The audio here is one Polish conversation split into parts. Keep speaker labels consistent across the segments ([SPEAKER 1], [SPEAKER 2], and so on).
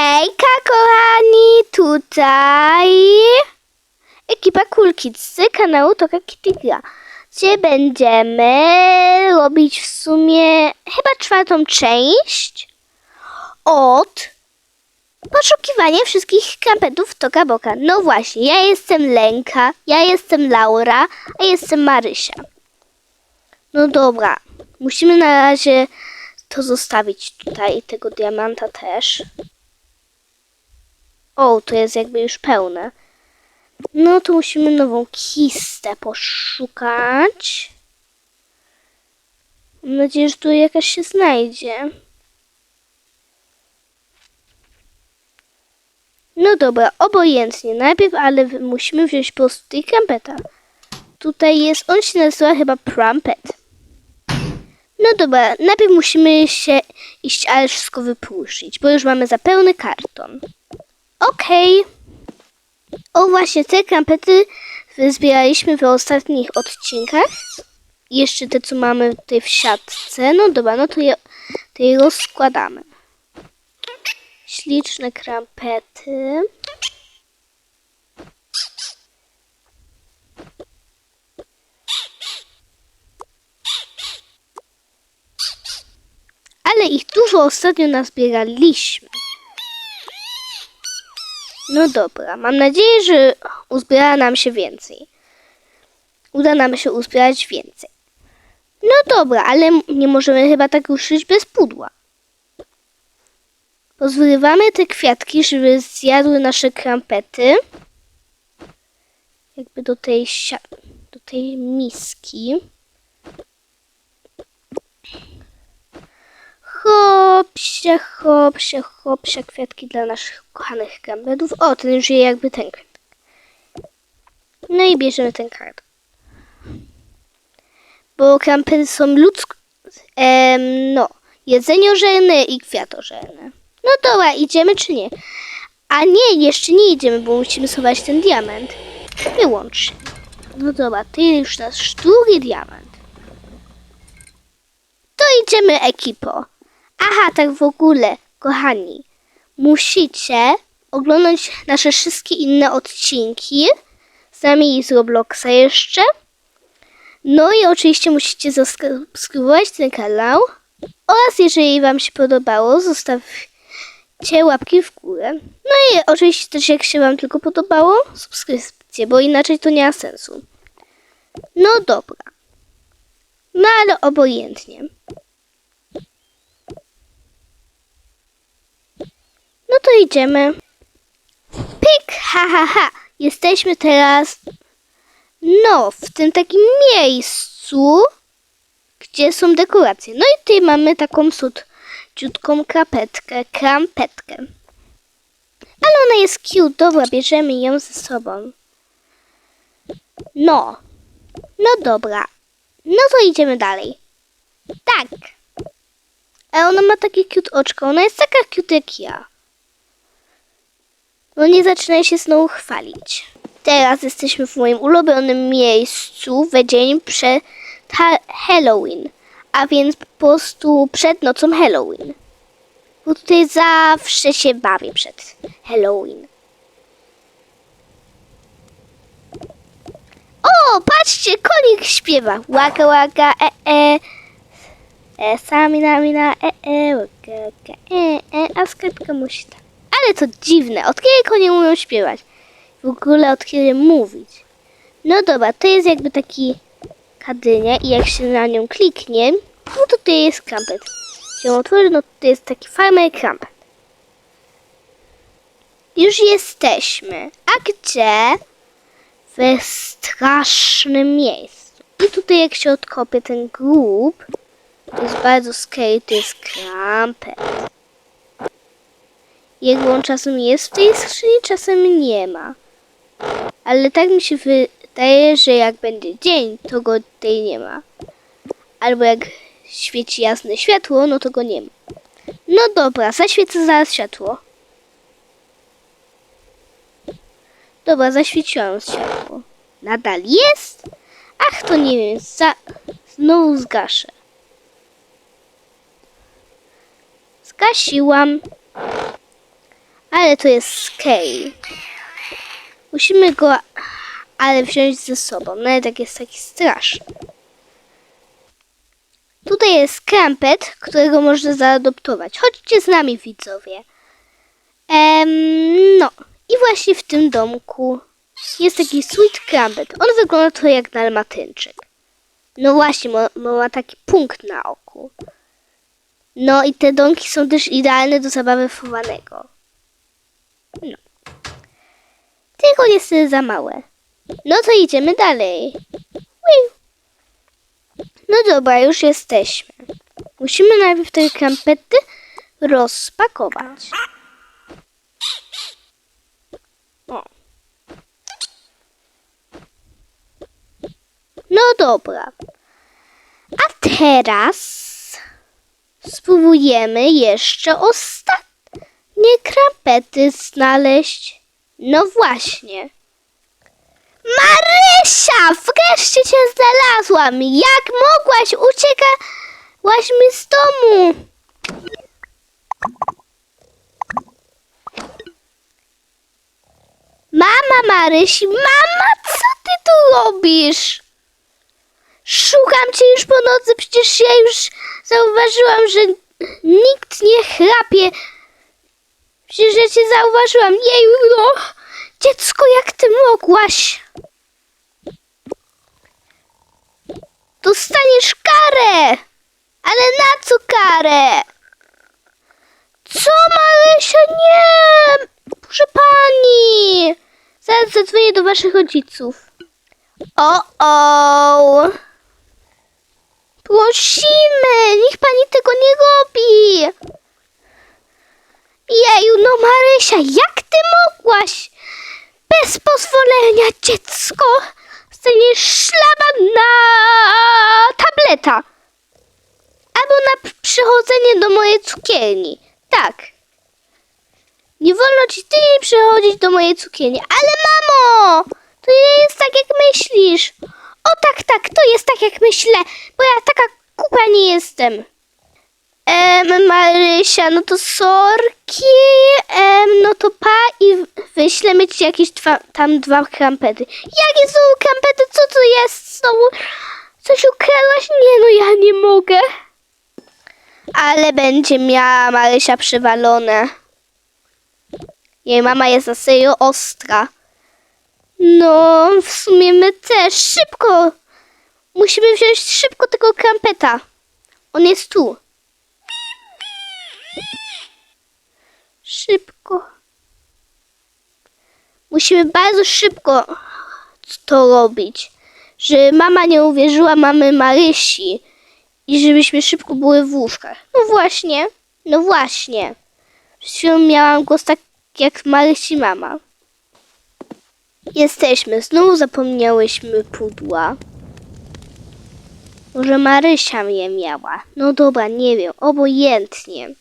[SPEAKER 1] Hejka kochani, tutaj ekipa Cool Kids z kanału Toka Kitty Gra. Gdzie będziemy robić w sumie chyba czwartą część od poszukiwania wszystkich kampetów Toka Boka. No właśnie, ja jestem Lenka, ja jestem Laura, a jestem Marysia. No dobra, musimy na razie to zostawić tutaj, tego diamanta też. O, to jest jakby już pełne. No to musimy nową kistę poszukać. Mam nadzieję, że tu jakaś się znajdzie. No dobra, obojętnie. Najpierw, ale musimy wziąć po prostu tej krampeta. Tutaj jest, on się nazywa chyba Prampet. No dobra, najpierw musimy się iść, ale wszystko wyprószyć, bo już mamy za pełny karton. Okej. O właśnie, te krampety zbieraliśmy w ostatnich odcinkach. Jeszcze te, co mamy tutaj w siatce. No dobra, no to je, to je rozkładamy. Śliczne krampety. Ale ich dużo ostatnio nazbieraliśmy. No dobra, mam nadzieję, że uzbiera nam się więcej. Uda nam się uzbierać więcej. No dobra, ale nie możemy chyba tak ruszyć bez pudła. Pozrywamy te kwiatki, żeby zjadły nasze krampety. Jakby do tej, do tej miski. Hopsia, hopsia, hopsia, kwiatki dla naszych kochanych krampetów. O, ten już je jakby ten kwiatek. No i bierzemy ten karton. Bo krampety są ludzko... Em, no, jedzeniożerne i kwiatożerne. No dobra, idziemy czy nie? A nie, jeszcze nie idziemy, bo musimy schować ten diament. Wyłącz się. No dobra, to już nasz drugi diament. To idziemy ekipo. Aha, tak w ogóle, kochani, musicie oglądać nasze wszystkie inne odcinki, z nami z Robloxa jeszcze. No i oczywiście musicie zasubskrybować ten kanał oraz jeżeli Wam się podobało, zostawcie łapki w górę. No i oczywiście też jak się Wam tylko podobało, subskrypcję, bo inaczej to nie ma sensu. No dobra. No ale obojętnie. No to idziemy. Pik, ha, ha, ha. Jesteśmy teraz, no, w tym takim miejscu, gdzie są dekoracje. No i tutaj mamy taką ciutką krapetkę, krampetkę. Ale ona jest cute, dobra, bierzemy ją ze sobą. No, no dobra. No to idziemy dalej. Tak. A ona ma takie cute oczko, ona jest taka cute jak ja. No nie zaczynaj się znowu chwalić. Teraz jesteśmy w moim ulubionym miejscu w dzień przed ha- Halloween. A więc po prostu przed nocą Halloween. Bo tutaj zawsze się bawię przed Halloween. O, patrzcie, konik śpiewa. Łaka, łaka, e, e. E, sami nami na e, e, łaka, łaka, e, e. A sklepka musi tak. Ale to dziwne, od kiedy konie umieją śpiewać? W ogóle od kiedy mówić? No dobra, to jest jakby taki kadynia i jak się na nią kliknie, no to tutaj jest krampet. Jak się otworzy, no to jest taki farmer krampet. Już jesteśmy. A gdzie? W strasznym miejscu. I tutaj jak się odkopie ten grób, to jest bardzo scary, to jest krampet. Jego on czasem jest w tej skrzyni, czasem nie ma. Ale tak mi się wydaje, że jak będzie dzień, to go tutaj nie ma. Albo jak świeci jasne światło, no to go nie ma. No dobra, zaświecę zaraz światło. Dobra, zaświeciłam światło. Nadal jest? Ach, to nie wiem, za... znowu zgaszę. Zgasiłam. Ale to jest Scale. Musimy go ale wziąć ze sobą, nawet jak jest taki straszny. Tutaj jest krampet, którego można zaadoptować. Chodźcie z nami, widzowie. Em, no, i właśnie w tym domku jest taki sweet krampet. On wygląda trochę jak dalmatyńczyk. No właśnie, ma, ma taki punkt na oku. No i te domki są też idealne do zabawy chowanego. No. Tylko niestety za małe. No to idziemy dalej. No dobra, już jesteśmy. Musimy najpierw te krampety rozpakować. O. No dobra. A teraz spróbujemy jeszcze ostatnie krampety znaleźć. No właśnie. Marysia! Wreszcie cię znalazłam! Jak mogłaś? Uciekałaś mi z domu! Mama Marysi, mama, co ty tu robisz? Szukam cię już po nocy, przecież ja już zauważyłam, że nikt nie chrapie. Przecież cię zauważyłam. Jeju, no. Dziecko, jak ty mogłaś? Dostaniesz karę! Ale na co karę? Co, Marysia? Nie! Proszę pani! Zaraz zadzwonię do waszych rodziców. O, o! Prosimy! Niech pani tego nie robi! Jeju, no Marysia, jak ty mogłaś? Bez pozwolenia, dziecko! Staniesz szlaban na tableta. Albo na przychodzenie do mojej cukierni. Tak. Nie wolno ci tydzień przychodzić do mojej cukierni. Ale mamo! To nie jest tak, jak myślisz. O tak, tak, to jest tak, jak myślę. Bo ja taka kupa nie jestem. Em, Marysia, no to sorki, em, no to pa i wyślemy ci jakieś dwa, tam dwa krampety. Jakie są krampety? Co to jest znowu? Coś ukradłaś? Nie, no ja nie mogę. Ale będzie miała Marysia przywalone. Jej mama jest za serio ostra. No, w sumie my też. Szybko! Musimy wziąć szybko tego krampeta. On jest tu. Szybko. Musimy bardzo szybko to robić. Żeby mama nie uwierzyła mamy Marysi i żebyśmy szybko były w łóżkach. No właśnie, no właśnie. Przed miałam głos tak jak Marysi mama. Jesteśmy, znowu zapomniałyśmy pudła. Może Marysia je miała. No dobra, nie wiem, obojętnie.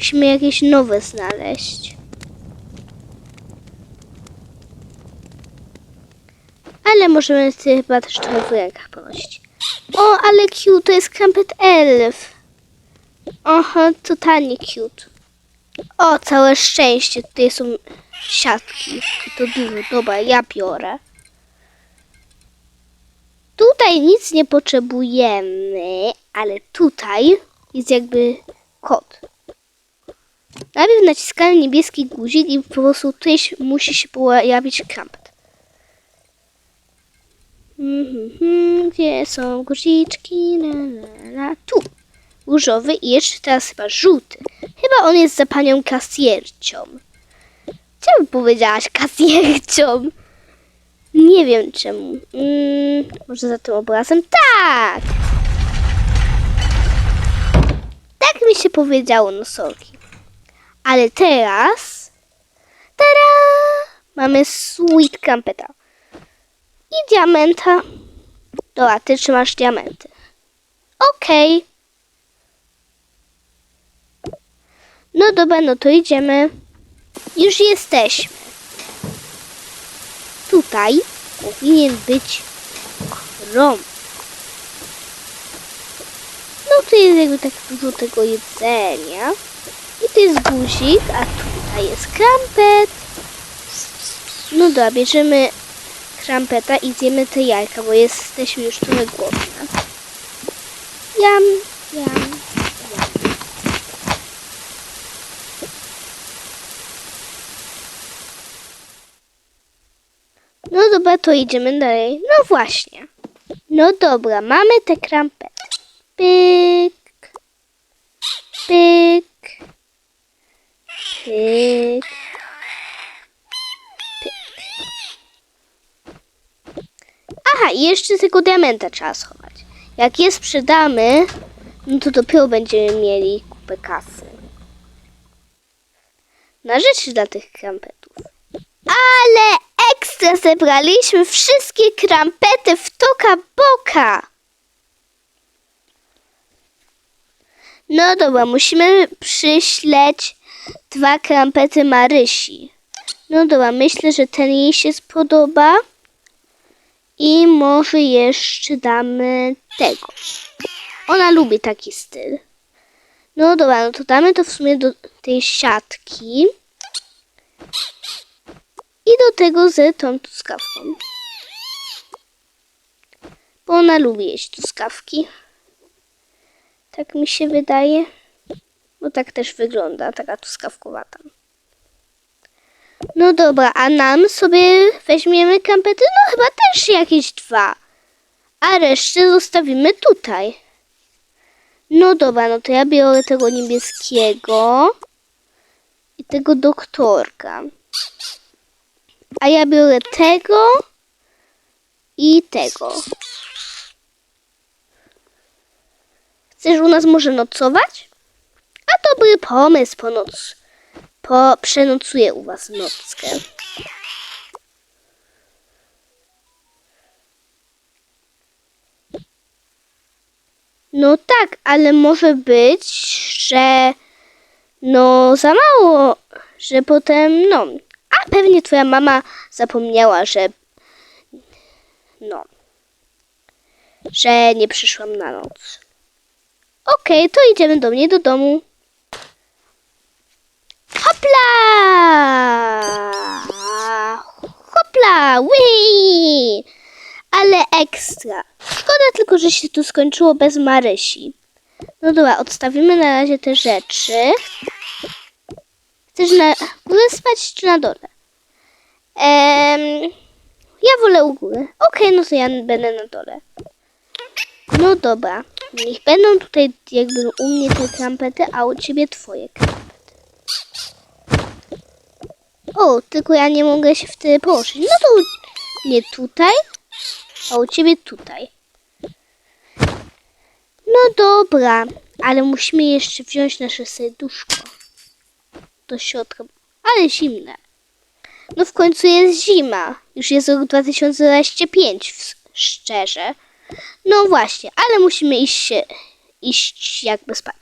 [SPEAKER 1] Musimy jakieś nowe znaleźć. Ale możemy sobie chyba też trochę w rękach ponosić. O, ale cute, to jest krampet elf. Aha, totalnie cute. O, całe szczęście, tutaj są siatki. To dużo, dobra, ja biorę. Tutaj nic nie potrzebujemy, ale tutaj jest jakby kod. Najpierw naciskamy niebieski guzik i po prostu tutaj musi się pojawić krampet. Mhm, Gdzie są guziczki? La, la, la. Tu. Różowy i jeszcze teraz chyba żółty. Chyba on jest za panią kasjercią. Czemu powiedziałaś kasjercią? Nie wiem czemu. Mm, może za tym obrazem? Tak! Tak mi się powiedziało, no sorki. Ale teraz... Tada! Mamy sweet campeta. I diamenta. Dobra, ty trzymasz diamenty. Okej. No dobra, no to idziemy. Już jesteśmy. Tutaj powinien być krąg. No tu jest jakby tak dużo tego jedzenia. To jest guzik, a tutaj jest krampet. No dobra, bierzemy krampeta i zjemy te jajka, bo jesteśmy już trochę głodne. Jam, jam, jam. No dobra, to idziemy dalej. No właśnie. No dobra, mamy te krampety. Pyk. Pyk. Pyk. Aha, i jeszcze tego diamenta trzeba schować. Jak je sprzedamy, no to dopiero będziemy mieli kupę kasy. Na rzeczy dla tych krampetów. Ale ekstra zebraliśmy wszystkie krampety w toka boka. No dobra, musimy przyśleć dwa krampety Marysi. No dobra, myślę, że ten jej się spodoba. I może jeszcze damy tego. Ona lubi taki styl. No dobra, no to damy to w sumie do tej siatki. I do tego z tą truskawką. Bo ona lubi jeść truskawki. Tak mi się wydaje. Bo tak też wygląda, taka truskawkowata. No dobra, a nam sobie weźmiemy kampety? No chyba też jakieś dwa. A resztę zostawimy tutaj. No dobra, no to ja biorę tego niebieskiego i tego doktorka. A ja biorę tego i tego. Chcesz u nas może nocować? A dobry pomysł po noc. Po, przenocuję u was nockę. No tak, ale może być, że no za mało, że potem no. A pewnie twoja mama zapomniała, że no, że nie przyszłam na noc. Okej, to idziemy do mnie do domu. Hopla! Hopla! Wii! Ale ekstra. Szkoda tylko, że się tu skończyło bez Marysi. No dobra, odstawimy na razie te rzeczy. Chcesz na górze spać czy na dole? Em, ja wolę u góry. Okej, no to ja będę na dole. No dobra. Niech będą tutaj jakby u mnie te krampety, a u ciebie twoje. O, tylko ja nie mogę się wtedy położyć. No to u mnie tutaj, a u ciebie tutaj. No dobra, ale musimy jeszcze wziąć nasze serduszko do środka. Ale zimne. No w końcu jest zima. Już jest rok 2025, w- szczerze. No właśnie, ale musimy iść iść jakby spać.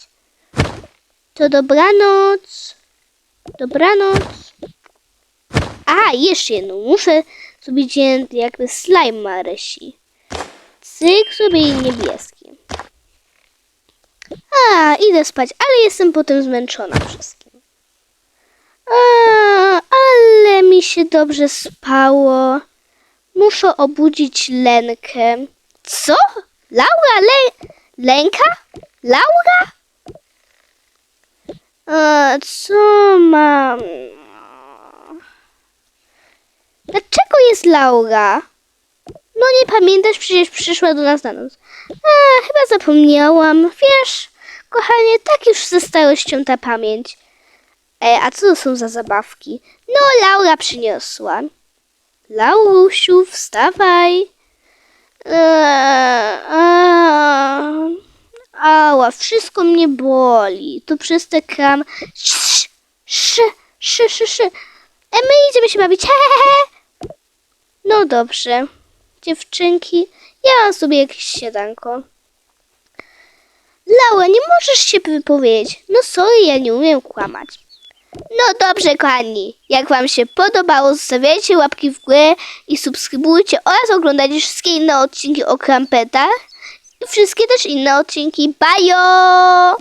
[SPEAKER 1] To dobranoc. Dobranoc. A, jeszcze jedno. Muszę zrobić jakby slime Marysi. Cyk sobie niebieski. A, idę spać, ale jestem potem zmęczona wszystkim. A, ale mi się dobrze spało. Muszę obudzić Lenkę. Co? Laura? Le Lenka? Laura? A, co mam? Dlaczego jest Laura? No nie pamiętasz, przecież przyszła do nas na noc. A, chyba zapomniałam. Wiesz, kochanie, tak już ze starością ta pamięć. E, a co to są za zabawki? No, Laura przyniosła. Laurusiu, wstawaj. Eee, a, ała, wszystko mnie boli. To przez te kram... Sz, sz, sz, sz. E, my idziemy się bawić. He, he, he. No dobrze. Dziewczynki, ja mam sobie jakieś śniadanko. Laura, nie możesz się wypowiedzieć. No sorry, ja nie umiem kłamać. No dobrze, kochani. Jak Wam się podobało, zostawiajcie łapki w górę i subskrybujcie oraz oglądajcie wszystkie inne odcinki o krampetach wszystkie też inne odcinki. Bajo!